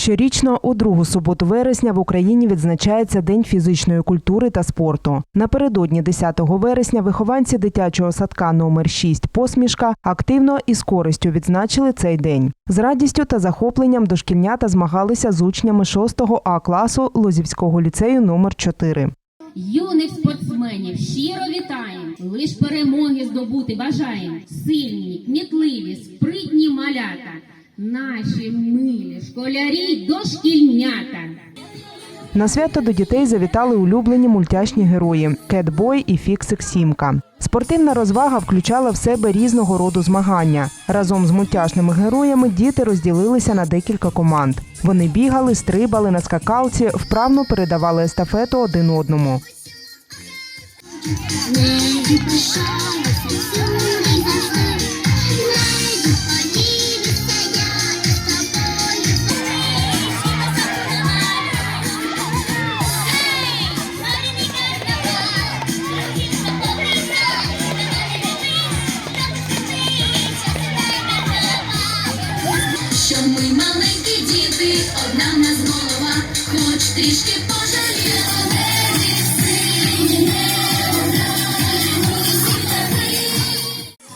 Щорічно у другу суботу вересня в Україні відзначається День фізичної культури та спорту. Напередодні 10 вересня вихованці дитячого садка номер 6 Посмішка активно і з користю відзначили цей день. З радістю та захопленням дошкільнята змагалися з учнями 6 А класу Лозівського ліцею номер 4. Юних спортсменів щиро вітаємо, лиш перемоги здобути бажаємо. Сильні, кмітливі, спритні малята, наші милі школярі дошкільнята. На свято до дітей завітали улюблені мультяшні герої Кетбой і Фіксик Сімка. Спортивна розвага включала в себе різного роду змагання. Разом з мультяшними героями діти розділилися на декілька команд. Вони бігали, стрибали на скакалці, вправно передавали естафету один одному.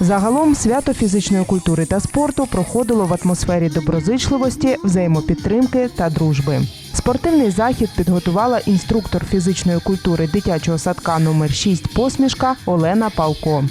Загалом свято фізичної культури та спорту проходило в атмосфері доброзичливості, взаємопідтримки та дружби. Спортивний захід підготувала інструктор фізичної культури дитячого садка номер 6 Посмішка Олена Палко.